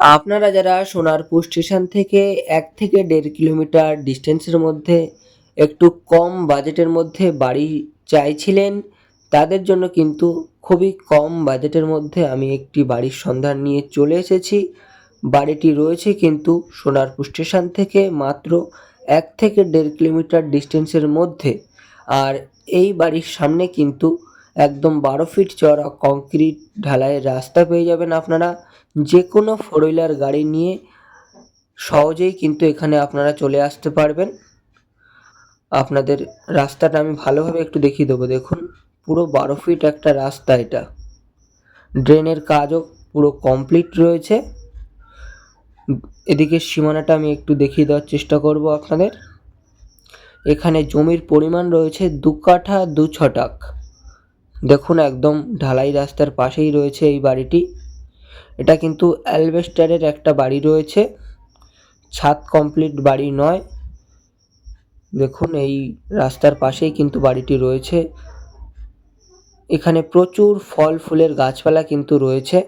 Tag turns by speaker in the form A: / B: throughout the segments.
A: আপনারা যারা সোনারপুর স্টেশন থেকে এক থেকে দেড় কিলোমিটার ডিস্টেন্সের মধ্যে, একটু কম বাজেটের মধ্যে বাড়ি চাইছিলেন, তাদের জন্য কিন্তু খুবই কম বাজেটের মধ্যে আমি একটি বাড়ির সন্ধান নিয়ে চলে এসেছি। বাড়িটি রয়েছে কিন্তু সোনারপুর স্টেশন থেকে মাত্র এক থেকে দেড় কিলোমিটার ডিস্টেন্সের মধ্যে। আর এই বাড়ির সামনে কিন্তু একদম বারো ফিট চড়া কংক্রিট ঢালাইয়ের রাস্তা পেয়ে যাবেন আপনারা। যে কোনো ফোর হুইলার গাড়ি নিয়ে সহজেই কিন্তু এখানে আপনারা চলে আসতে পারবেন। আপনাদের রাস্তাটা আমি ভালোভাবে একটু দেখিয়ে দেবো। দেখুন, পুরো বারো ফিট একটা রাস্তা এটা। ড্রেনের কাজও পুরো কমপ্লিট রয়েছে। এদিকে সীমানাটা আমি একটু দেখিয়ে দেওয়ার চেষ্টা করব আপনাদের। এখানে জমির পরিমাণ রয়েছে দু কাঠা দু ছটাক। দেখুন, একদম ঢালাই রাস্তার পাশেই রয়েছে এই বাড়িটি। এটা কিন্তু অ্যালবেস্টারের একটা বাড়ি রয়েছে। ছাদ কমপ্লিট বাড়ি নয়। দেখুন, এই রাস্তার পাশেই কিন্তু বাড়িটি রয়েছে। এখানে প্রচুর ফল ফুলের গাছপালা কিন্তু রয়েছে।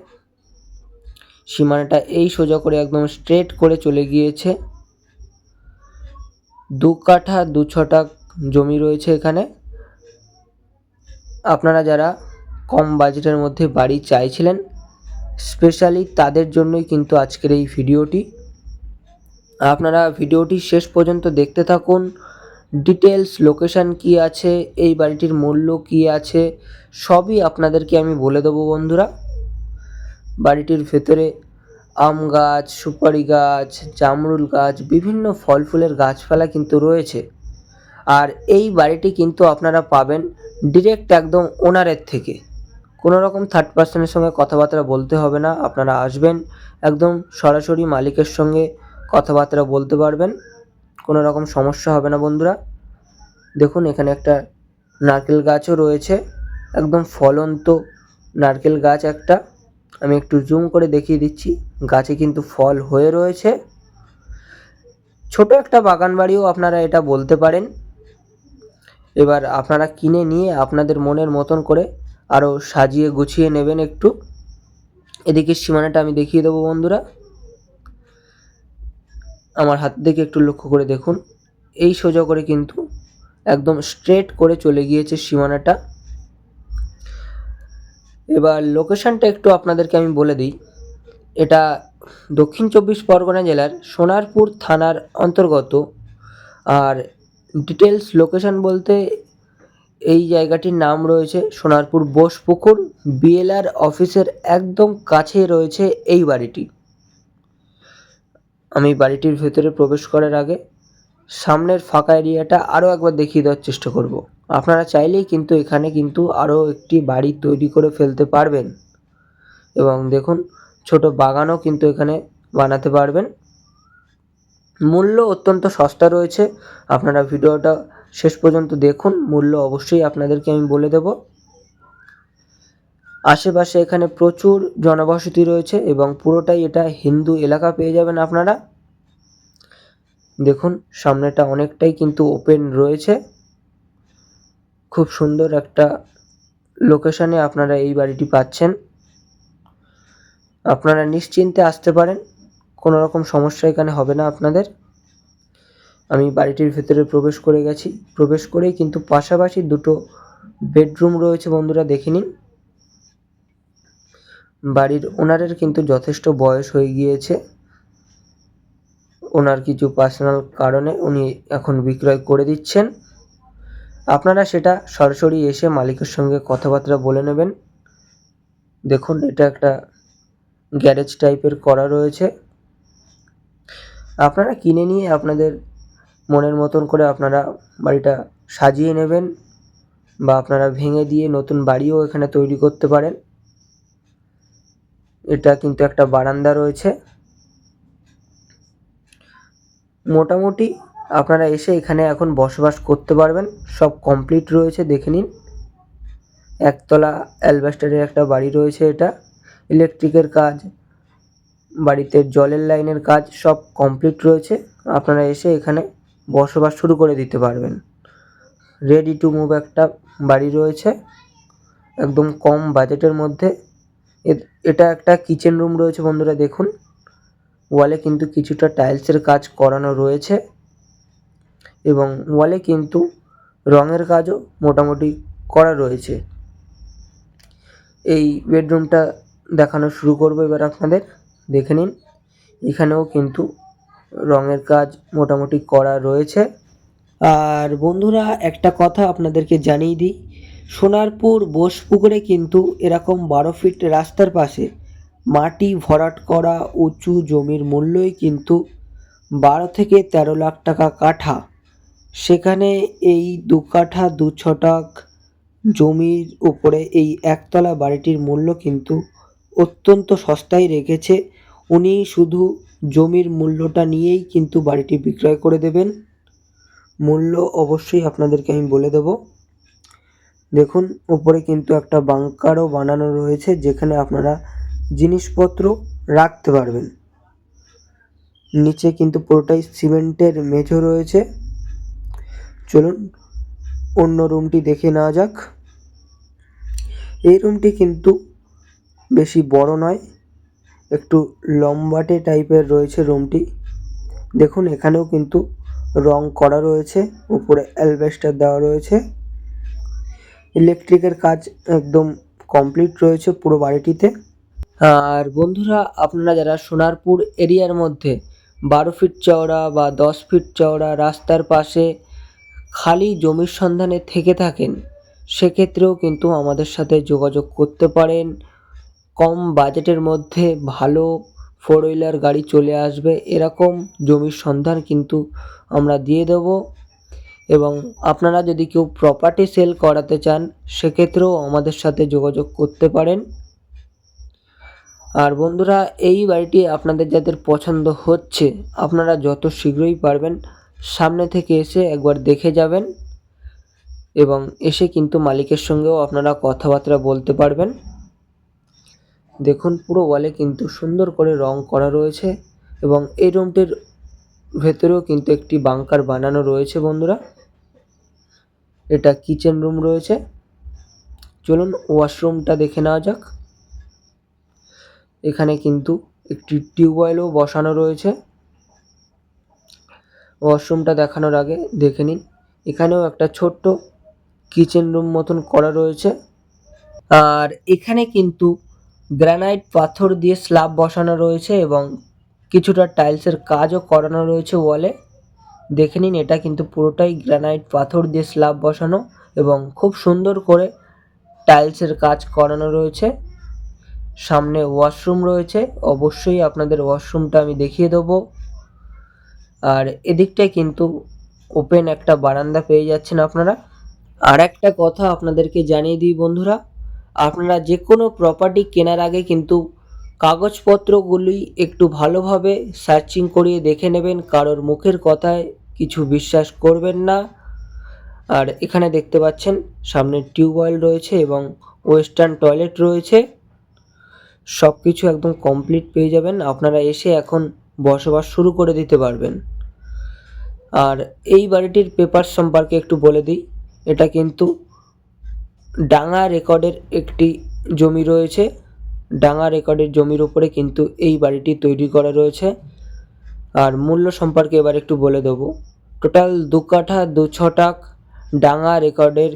A: সীমানাটা এই সোজা করে একদম স্ট্রেট করে চলে গিয়েছে। দু কাঠা, দু ছটা জমি রয়েছে এখানে। আপনারা যারা কম বাজেটের মধ্যে বাড়ি চাইছিলেন স্পেশালি তাদের জন্যই কিন্তু আজকের এই ভিডিওটি। আপনারা ভিডিওটি শেষ পর্যন্ত দেখতে থাকুন। ডিটেলস লোকেশান কি আছে, এই বাড়িটির মূল্য কি আছে, সবই আপনাদেরকে আমি বলে দেবো বন্ধুরা। বাড়িটির ভেতরে আম গাছ, সুপারি গাছ, জামরুল গাছ, বিভিন্ন ফল ফুলের গাছপালা কিন্তু রয়েছে। আর এই বাড়িটি কিন্তু আপনারা পাবেন ডিরেক্ট একদম ওনারের থেকে। কোনো রকম থার্ড পার্সনের সঙ্গে কথাবার্তা বলতে হবে না, আপনারা আসবেন, একদম সরাসরি মালিকের সঙ্গে কথাবার্তা বলতে পারবেন, কোনো রকম সমস্যা হবে না বন্ধুরা। দেখুন, এখানে একটা নারকেল গাছও রয়েছে, একদম ফলন্ত নারকেল গাছ একটা। আমি একটু জুম করে দেখিয়ে দিচ্ছি, গাছে কিন্তু ফল হয়ে রয়েছে। ছোট একটা বাগান বাড়িও আপনারা এটা বলতে পারেন। এবার আপনারা কিনে নিয়ে আপনাদের মনের মতন করে আরও সাজিয়ে গুছিয়ে নেবেন একটু। এদিকে সীমানাটা আমি দেখিয়ে দেবো বন্ধুরা। আমার হাত দিকে একটু লক্ষ্য করে দেখুন। এই সোজা করে কিন্তু একদম স্ট্রেট করে চলে গিয়েছে সীমানাটা। এবার লোকেশনটা একটু আপনাদেরকে আমি বলে দিই। এটা দক্ষিণ চব্বিশ পরগনা জেলার সোনারপুর থানার অন্তর্গত। আর ডিটেলস লোকেশান বলতে এই জায়গাটির নাম রয়েছে সোনারপুর বোসপুকুর বিএলআর অফিসের একদম কাছে রয়েছে এই বাড়িটি। আমি বাড়িটির ভেতরে প্রবেশ করার আগে সামনের ফাঁকা এরিয়াটা আরও একবার দেখিয়ে দেওয়ার চেষ্টা করব। আপনারা চাইলেই কিন্তু এখানে কিন্তু আরও একটি বাড়ি তৈরি করে ফেলতে পারবেন। এবং দেখুন, ছোট বাগানও কিন্তু এখানে বানাতে পারবেন। মূল্য অত্যন্ত সস্তা রয়েছে। আপনারা ভিডিওটা শেষ পর্যন্ত দেখুন, মূল্য অবশ্যই আপনাদেরকে আমি বলে দেব। আশেপাশে এখানে প্রচুর জনবসতি রয়েছে এবং পুরোটাই এটা হিন্দু এলাকা পেয়ে যাবেন আপনারা। দেখুন, সামনেটা অনেকটাই কিন্তু ওপেন রয়েছে। খুব সুন্দর একটা লোকেশনে আপনারা এই বাড়িটি পাচ্ছেন। আপনারা নিশ্চিন্তে আসতে পারেন, কোনো রকম সমস্যা এখানে হবে না আপনাদের। আমি বাড়িটির ভেতরে প্রবেশ করে গেছি। প্রবেশ করেই কিন্তু পাশাপাশি দুটো বেডরুম রয়েছে বন্ধুরা, দেখে নিন। বাড়ির ওনারের কিন্তু যথেষ্ট বয়স হয়ে গিয়েছে। ওনার কিছু পার্সোনাল কারণে উনি এখন বিক্রয় করে দিচ্ছেন। আপনারা সেটা সরাসরি এসে মালিকের সঙ্গে কথাবার্তা বলে নেবেন। দেখুন, এটা একটা গ্যারেজ টাইপের করা রয়েছে। আপনারা কিনে নিয়ে আপনাদের মনের মতন করে আপনারা বাড়িটা সাজিয়ে নেবেন বা আপনারা ভেঙে দিয়ে নতুন বাড়িও এখানে তৈরি করতে পারেন। এটা কিন্তু একটা বারান্দা রয়েছে। মোটামুটি আপনারা এসে এখানে এখন বসবাস করতে পারবেন। সব কমপ্লিট রয়েছে, দেখে নিন। একতলা অ্যালবাস্টারের একটা বাড়ি রয়েছে এটা। ইলেকট্রিকের কাজ, বাড়িতে জলের লাইনের কাজ সব কমপ্লিট রয়েছে। আপনারা এসে এখানে বসবাস শুরু করে দিতে পারবেন। রেডি টু মুভ একটা বাড়ি রয়েছে। একদম কম বাজেটের মধ্যে। এটা একটা কিচেন রুম রয়েছে বন্ধুরা, দেখুন। ওয়ালে কিন্তু কিছুটা টাইলসের কাজ করানো রয়েছে। এবং ওয়ালে কিন্তু রঙের কাজও মোটামুটি করা রয়েছে। এই বেডরুমটা দেখানো শুরু করব এবার আপনাদের। দেখে নিন। এখানেও কিন্তু রঙের কাজ মোটামুটি করা রয়েছে। আর বন্ধুরা, একটা কথা আপনাদেরকে জানিয়ে দিই। সোনারপুর, বোসপুকুরে কিন্তু এরকম বারো ফিট রাস্তার পাশে মাটি ভরাট করা উঁচু জমির মূল্যই কিন্তু বারো থেকে তেরো লাখ টাকা কাঠা। সেখানে এই দু কাঠা, দু ছটাক জমির উপরে এই একতলা বাড়িটির মূল্য কিন্তু অত্যন্ত সস্তায় রেখেছে। উনি শুধু জমির মূল্যটা নিয়েই কিন্তু বাড়িটি বিক্রয় করে দেবেন। মূল্য অবশ্যই আপনাদেরকে আমি বলে দেব। দেখুন, উপরে কিন্তু একটা বাংকারও বানানো রয়েছে, যেখানে আপনারা জিনিসপত্র রাখতে পারবেন। নিচে কিন্তু পুরোটাই সিমেন্টের মেঝো রয়েছে। চলুন, অন্য রুমটি দেখে নেওয়া যাক। এই রুমটি কিন্তু বেশি বড় নয় একটু লম্বাটে টাইপের রয়েছে রুমটি। দেখুন, এখানেও কিন্তু রং করা রয়েছে, উপরে অ্যালবেস্টার দেওয়া রয়েছে। ইলেকট্রিকের কাজ একদম কমপ্লিট রয়েছে পুরো বাড়িটিতে। আর বন্ধুরা, আপনারা যারা সোনারপুর এরিয়ার মধ্যে বারো ফিট চওড়া বা দশ ফিট চওড়া রাস্তার পাশে খালি জমির সন্ধানে থেকে থাকেন, সেক্ষেত্রেও কিন্তু আমাদের সাথে যোগাযোগ করতে পারেন। কম বাজেটের মধ্যে ভালো ফোর হুইলার গাড়ি চলে আসবে, এরকম জমির সন্ধান কিন্তু আমরা দিয়ে দেব। এবং আপনারা যদি কেউ প্রপার্টি সেল করাতে চান, সেক্ষেত্রেও আমাদের সাথে যোগাযোগ করতে পারেন। আর বন্ধুরা, এই বাড়িটি আপনাদের যাদের পছন্দ হচ্ছে, আপনারা যত শীঘ্রই পারবেন, সামনে থেকে এসে একবার দেখে যাবেন এবং এসে কিন্তু মালিকের সঙ্গেও আপনারা কথাবার্তা বলতে পারবেন। দেখুন, পুরো ওয়ালে কিন্তু সুন্দর করে রং করা রয়েছে এবং এই রুমটির ভেতরেও কিন্তু একটি বাংকার বানানো রয়েছে বন্ধুরা। এটা কিচেন রুম রয়েছে। চলুন ওয়াশরুমটা দেখে নেওয়া যাক। এখানে কিন্তু একটি টিউবওয়েলও বসানো রয়েছে। ওয়াশরুমটা দেখানোর আগে দেখে নিন, এখানেও একটা ছোট্ট কিচেন রুম মতন করা রয়েছে। আর এখানে কিন্তু গ্রানাইট পাথর দিয়ে স্ল্যাব বসানো রয়েছে এবং কিছুটা টাইলসের কাজও করানো রয়েছে ওয়ালে। দেখে নিন, এটা কিন্তু পুরোটাই গ্রানাইট পাথর দিয়ে স্ল্যাব বসানো এবং খুব সুন্দর করে টাইলসের কাজ করানো রয়েছে। সামনে ওয়াশরুম রয়েছে, অবশ্যই আপনাদের ওয়াশরুমটা আমি দেখিয়ে দেবো। আর এদিকটায় কিন্তু ওপেন একটা বারান্দা পেয়ে যাচ্ছেন আপনারা। আর একটা কথা আপনাদেরকে জানিয়ে দিই বন্ধুরা আপনারা যে কোনো প্রপার্টি কেনার আগে কিন্তু কাগজপত্রগুলি একটু ভালোভাবে সার্চিং করিয়ে দেখে নেবেন। কারোর মুখের কথায় কিছু বিশ্বাস করবেন না। আর এখানে দেখতে পাচ্ছেন, সামনে টিউবওয়েল রয়েছে এবং ওয়েস্টার্ন টয়লেট রয়েছে। সব কিছু একদম কমপ্লিট পেয়ে যাবেন। আপনারা এসে এখন বসবাস শুরু করে দিতে পারবেন। আর এই বাড়িটির পেপার সম্পর্কে একটু বলে দিই। এটা কিন্তু ডাঙা রেকর্ডের একটি জমি রয়েছে। ডাঙা রেকর্ডের জমির উপরে কিন্তু এই বাড়িটি তৈরি করা রয়েছে। আর মূল্য সম্পর্কে এবার একটু বলে দেবো। টোটাল দু কাঠা, দু ছটাক ডাঙা রেকর্ডের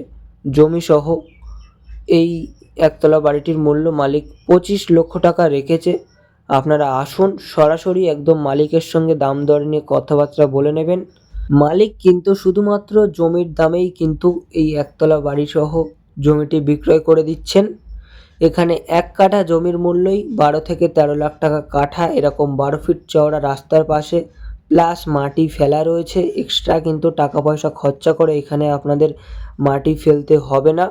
A: জমি সহ এই একতলা বাড়িটির মূল্য মালিক পঁচিশ লক্ষ টাকা রেখেছে। আপনারা আসুন, সরাসরি একদম মালিকের সঙ্গে দাম দর নিয়ে কথাবার্তা বলে নেবেন। মালিক কিন্তু শুধুমাত্র জমির দামেই কিন্তু এই একতলা বাড়ি সহ জমিটি বিক্রয় করে দিচ্ছেন। এখানে এক কাঠা জমির মূল্যই বারো থেকে তেরো লাখ টাকা কাঠা। এরকম বারো ফিট চওড়া রাস্তার পাশে প্লাস মাটি ফেলা রয়েছে। এক্সট্রা কিন্তু টাকা পয়সা খরচা করে এখানে আপনাদের মাটি ফেলতে হবে না।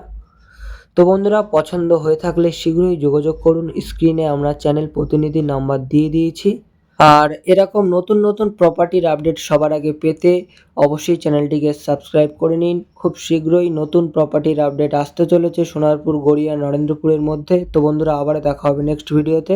A: তো বন্ধুরা, পছন্দ হয়ে থাকলে শীঘ্রই যোগাযোগ করুন। স্ক্রিনে আমরা চ্যানেল প্রতিনিধি নাম্বার দিয়ে দিয়েছি। আর এরকম নতুন নতুন প্রপার্টির আপডেট সবার আগে পেতে অবশ্যই চ্যানেলটিকে সাবস্ক্রাইব করে নিন। খুব শীঘ্রই নতুন প্রপার্টির আপডেট আসতে চলেছে সোনারপুর গড়িয়া নরেন্দ্রপুরের মধ্যে। তো বন্ধুরা আবার দেখা হবে নেক্সট ভিডিওতে